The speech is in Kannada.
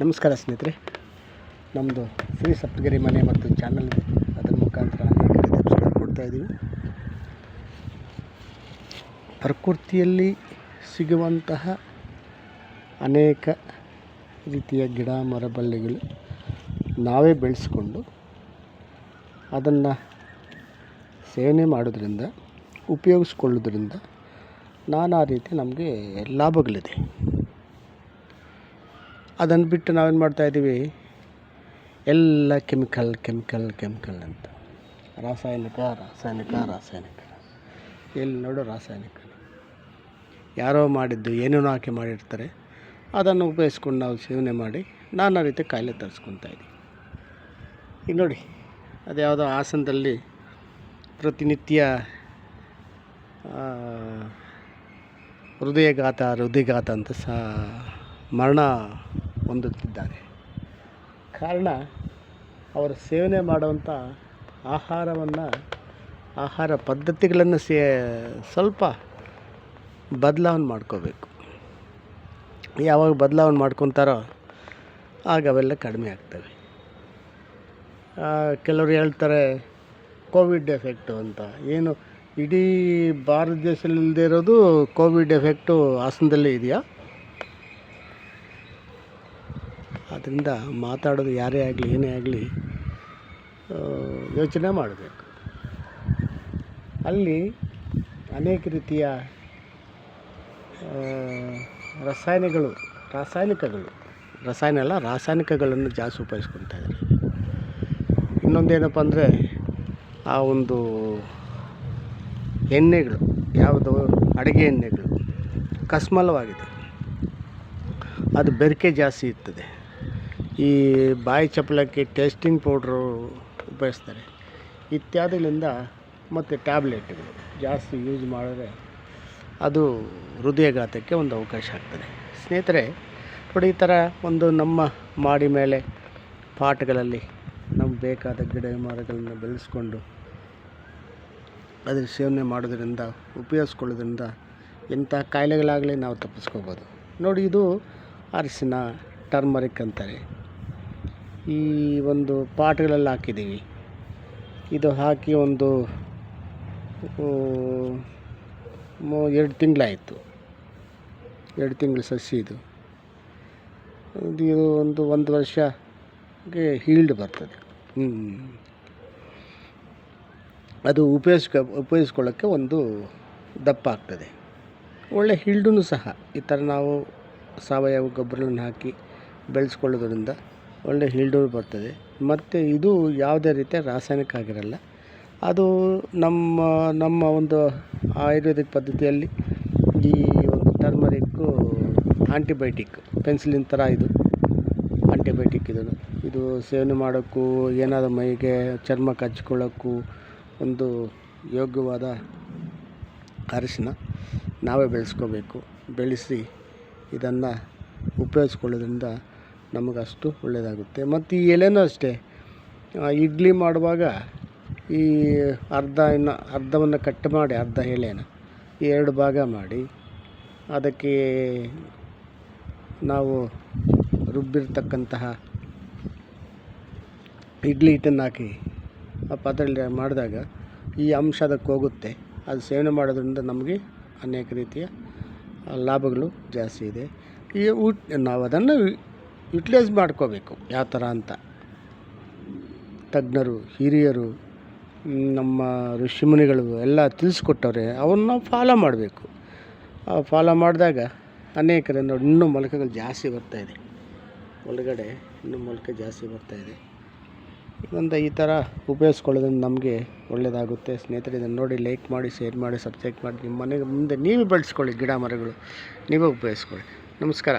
ನಮಸ್ಕಾರ ಸ್ನೇಹಿತರೆ. ನಮ್ಮದು ಶ್ರೀ ಸಪ್ತಗಿರಿ ಮನೆ ಮತ್ತು ಚಾನಲ್ ಅದರ ಮುಖಾಂತರ ಅನೇಕ ಕೊಡ್ತಾ ಇದ್ದೀವಿ. ಪ್ರಕೃತಿಯಲ್ಲಿ ಸಿಗುವಂತಹ ಅನೇಕ ರೀತಿಯ ಗಿಡ, ಮರ, ಬಳ್ಳಿಗಳು ನಾವೇ ಬೆಳೆಸ್ಕೊಂಡು ಅದನ್ನು ಸೇವನೆ ಮಾಡೋದ್ರಿಂದ ಉಪಯೋಗಿಸ್ಕೊಳ್ಳೋದ್ರಿಂದ ನಾನಾ ರೀತಿ ನಮಗೆ ಲಾಭಗಳಿದೆ. ಅದನ್ನು ಬಿಟ್ಟು ನಾವೇನು ಮಾಡ್ತಾಯಿದ್ದೀವಿ ಎಲ್ಲ ಕೆಮಿಕಲ್ ಕೆಮಿಕಲ್ ಕೆಮಿಕಲ್ ಅಂತ. ರಾಸಾಯನಿಕ ರಾಸಾಯನಿಕ ರಾಸಾಯನಿಕ. ಎಲ್ಲಿ ನೋಡು ರಾಸಾಯನಿಕ. ಯಾರೋ ಮಾಡಿದ್ದು, ಏನೇನೋ ಹಾಕಿ ಮಾಡಿರ್ತಾರೆ. ಅದನ್ನು ಉಪಯೋಗಿಸ್ಕೊಂಡು ನಾವು ಸೇವನೆ ಮಾಡಿ ನಾನಾ ರೀತಿ ಕಾಯಿಲೆ ತರಿಸ್ಕೊತಾ ಇದ್ದೀವಿ ಈಗ ನೋಡಿ, ಅದು ಯಾವುದೋ ಆಸನದಲ್ಲಿ ಪ್ರತಿನಿತ್ಯ ಹೃದಯಘಾತ ಹೃದಯಘಾತ ಅಂತ ಸಹ ಮರಣ ಹೊಂದುತ್ತಿದ್ದಾರೆ. ಕಾರಣ, ಅವರು ಸೇವನೆ ಮಾಡುವಂಥ ಆಹಾರವನ್ನು, ಆಹಾರ ಪದ್ಧತಿಗಳನ್ನು ಸೇ, ಸ್ವಲ್ಪ ಬದಲಾವಣೆ ಮಾಡ್ಕೋಬೇಕು. ಯಾವಾಗ ಬದಲಾವಣೆ ಮಾಡ್ಕೊತಾರೋ, ಆಗ ಅವೆಲ್ಲ ಕಡಿಮೆ ಆಗ್ತವೆ. ಕೆಲವರು ಹೇಳ್ತಾರೆ, ಕೋವಿಡ್ ಎಫೆಕ್ಟು ಅಂತ. ಏನು, ಇಡೀ ಭಾರತ ದೇಶದಲ್ಲಿ ಇಲ್ಲದೆ ಇರೋದು ಕೋವಿಡ್ ಎಫೆಕ್ಟು ಹಾಸನದಲ್ಲೇ ಇದೆಯಾ? ಆದ್ದರಿಂದ ಮಾತಾಡೋದು ಯಾರೇ ಆಗಲಿ, ಏನೇ ಆಗಲಿ ಯೋಚನೆ ಮಾಡಬೇಕು. ಅಲ್ಲಿ ಅನೇಕ ರೀತಿಯ ರಸಾಯನಗಳು ರಾಸಾಯನಿಕಗಳು ರಸಾಯನ ಅಲ್ಲ, ರಾಸಾಯನಿಕಗಳನ್ನು ಜಾಸ್ತಿ ಉಪಯೋಗಿಸ್ಕೊತಾ ಇದ್ದಾರೆ. ಇನ್ನೊಂದೇನಪ್ಪ ಅಂದರೆ, ಆ ಒಂದು ಎಣ್ಣೆಗಳು, ಯಾವುದು, ಅಡುಗೆ ಎಣ್ಣೆಗಳು, ಕಸ್ಮಲವಾಗಿದೆ. ಅದು ಬೆರಕೆ ಜಾಸ್ತಿ ಇರ್ತದೆ. ಈ ಬಾಯಿ ಚಪ್ಪಲಕ್ಕೆ ಟೇಸ್ಟಿಂಗ್ ಪೌಡ್ರು ಉಪಯೋಗಿಸ್ತಾರೆ. ಇತ್ಯಾದಿಗಳಿಂದ ಮತ್ತು ಟ್ಯಾಬ್ಲೆಟ್ಗಳು ಜಾಸ್ತಿ ಯೂಸ್ ಮಾಡಿದ್ರೆ ಅದು ಹೃದಯಾಘಾತಕ್ಕೆ ಒಂದು ಅವಕಾಶ ಆಗ್ತದೆ. ಸ್ನೇಹಿತರೆ, ನೋಡಿ ಈ ಥರ ಒಂದು ನಮ್ಮ ಮಾಡಿ ಮೇಲೆ ಪಾಟ್ಗಳಲ್ಲಿ ನಮ್ಗೆ ಬೇಕಾದ ಗಿಡ ಮರಗಳನ್ನು ಬೆಳೆಸ್ಕೊಂಡು ಅದನ್ನು ಸೇವನೆ ಮಾಡೋದ್ರಿಂದ, ಉಪಯೋಗಿಸ್ಕೊಳ್ಳೋದ್ರಿಂದ ಎಂಥ ಕಾಯಿಲೆಗಳಾಗಲಿ ನಾವು ತಪ್ಪಿಸ್ಕೋಬೋದು. ನೋಡಿ ಇದು ಅರಿಶಿನ, ಟರ್ಮರಿಕ್ ಅಂತಾರೆ. ಈ ಒಂದು ಪಾಟ್ಗಳಲ್ಲಿ ಹಾಕಿದ್ದೀವಿ. ಇದು ಹಾಕಿ ಒಂದು ಮೂ- ಎರಡು ತಿಂಗಳಾಯಿತು. ಎರಡು ತಿಂಗಳು ಸಸಿ ಇದು. ಇದು ಒಂದು ಒಂದು ವರ್ಷಕ್ಕೆ ಹೀಲ್ಡ್ ಬರ್ತದೆ. ಅದು ಉಪಯೋಗಿಸ್ಕ, ಉಪಯೋಗಿಸ್ಕೊಳ್ಳೋಕ್ಕೆ ಒಂದು ದಪ್ಪ ಆಗ್ತದೆ. ಒಳ್ಳೆ ಹೀಲ್ಡೂ ಸಹ ಈ ಥರ ನಾವು ಸಾವಯವ ಗೊಬ್ಬರಗಳನ್ನು ಹಾಕಿ ಬೆಳೆಸ್ಕೊಳ್ಳೋದ್ರಿಂದ ಒಳ್ಳೆ ಹಿಲ್ಡು ಬರ್ತದೆ. ಮತ್ತು ಇದು ಯಾವುದೇ ರೀತಿಯ ರಾಸಾಯನಿಕ ಆಗಿರಲ್ಲ. ಅದು ನಮ್ಮ ನಮ್ಮ ಒಂದು ಆಯುರ್ವೇದಿಕ್ ಪದ್ಧತಿಯಲ್ಲಿ ಈ ಒಂದು ಟರ್ಮರಿಕ್ಕು ಆಂಟಿಬಯೋಟಿಕ್ ಪೆನ್ಸಿಲಿನ್ ಥರ ಇದು. ಆಂಟಿಬಯೋಟಿಕ್ ಇದು ಇದು ಸೇವನೆ ಮಾಡೋಕ್ಕೂ, ಏನಾದರೂ ಮೈಗೆ ಚರ್ಮಕ್ಕೆ ಹಚ್ಕೊಳ್ಳೋಕ್ಕೂ ಒಂದು ಯೋಗ್ಯವಾದ ಅರಿಶಿನ ನಾವೇ ಬೆಳೆಸ್ಕೋಬೇಕು. ಬೆಳೆಸಿ ಇದನ್ನು ಉಪಯೋಗಿಸ್ಕೊಳ್ಳೋದ್ರಿಂದ ನಮಗಷ್ಟು ಒಳ್ಳೆಯದಾಗುತ್ತೆ. ಮತ್ತು ಈ ಎಲೆನೂ ಅಷ್ಟೇ. ಇಡ್ಲಿ ಮಾಡುವಾಗ ಈ ಅರ್ಧ ಇನ್ನು ಅರ್ಧವನ್ನು ಕಟ್ ಮಾಡಿ, ಅರ್ಧ ಎಲೆನ ಎರಡು ಭಾಗ ಮಾಡಿ, ಅದಕ್ಕೆ ನಾವು ರುಬ್ಬಿರ್ತಕ್ಕಂತಹ ಇಡ್ಲಿ ಹಿಟ್ಟನ್ನು ಹಾಕಿ, ಆ ಪಾತ್ರೆಯಲ್ಲಿ ಮಾಡಿದಾಗ ಈ ಅಂಶ ಅದಕ್ಕೆ ಹೋಗುತ್ತೆ. ಅದು ಸೇವನೆ ಮಾಡೋದ್ರಿಂದ ನಮಗೆ ಅನೇಕ ರೀತಿಯ ಲಾಭಗಳು ಜಾಸ್ತಿ ಇದೆ. ಈ ಊಟ ನಾವು ಅದನ್ನು ಯುಟಿಲೈಸ್ ಮಾಡ್ಕೋಬೇಕು, ಯಾವ ಥರ ಅಂತ. ತಜ್ಞರು, ಹಿರಿಯರು, ನಮ್ಮ ಋಷಿಮುನಿಗಳು ಎಲ್ಲ ತಿಳಿಸ್ಕೊಟ್ಟವ್ರೆ ಅವನ್ನ ನಾವು ಫಾಲೋ ಮಾಡಬೇಕು ಫಾಲೋ ಮಾಡಿದಾಗ ಅನೇಕರ ನೋಡಿ, ಇನ್ನೂ ಮೊಲಕೆಗಳು ಜಾಸ್ತಿ ಬರ್ತಾಯಿದೆ ಒಳಗಡೆ ಇನ್ನೂ ಮೊಲಕೆ ಜಾಸ್ತಿ ಬರ್ತಾಯಿದೆ ಇನ್ನೊಂದು ಈ ಥರ ಉಪಯೋಗಿಸ್ಕೊಳ್ಳೋದ್ರಿಂದ ನಮಗೆ ಒಳ್ಳೆಯದಾಗುತ್ತೆ ಸ್ನೇಹಿತರೆ, ಇದನ್ನು ನೋಡಿ ಲೈಕ್ ಮಾಡಿ ಶೇರ್ ಮಾಡಿ ಸಬ್ಸ್ಕ್ರೈಬ್ ಮಾಡಿ. ನಿಮ್ಮ ಮನೆಗೆ ಮುಂದೆ ನೀವೇ ಬೆಳೆಸ್ಕೊಳ್ಳಿ ಗಿಡ ಮರಗಳು. ನೀವೇ ಉಪಯೋಗಿಸ್ಕೊಳ್ಳಿ. ನಮಸ್ಕಾರ.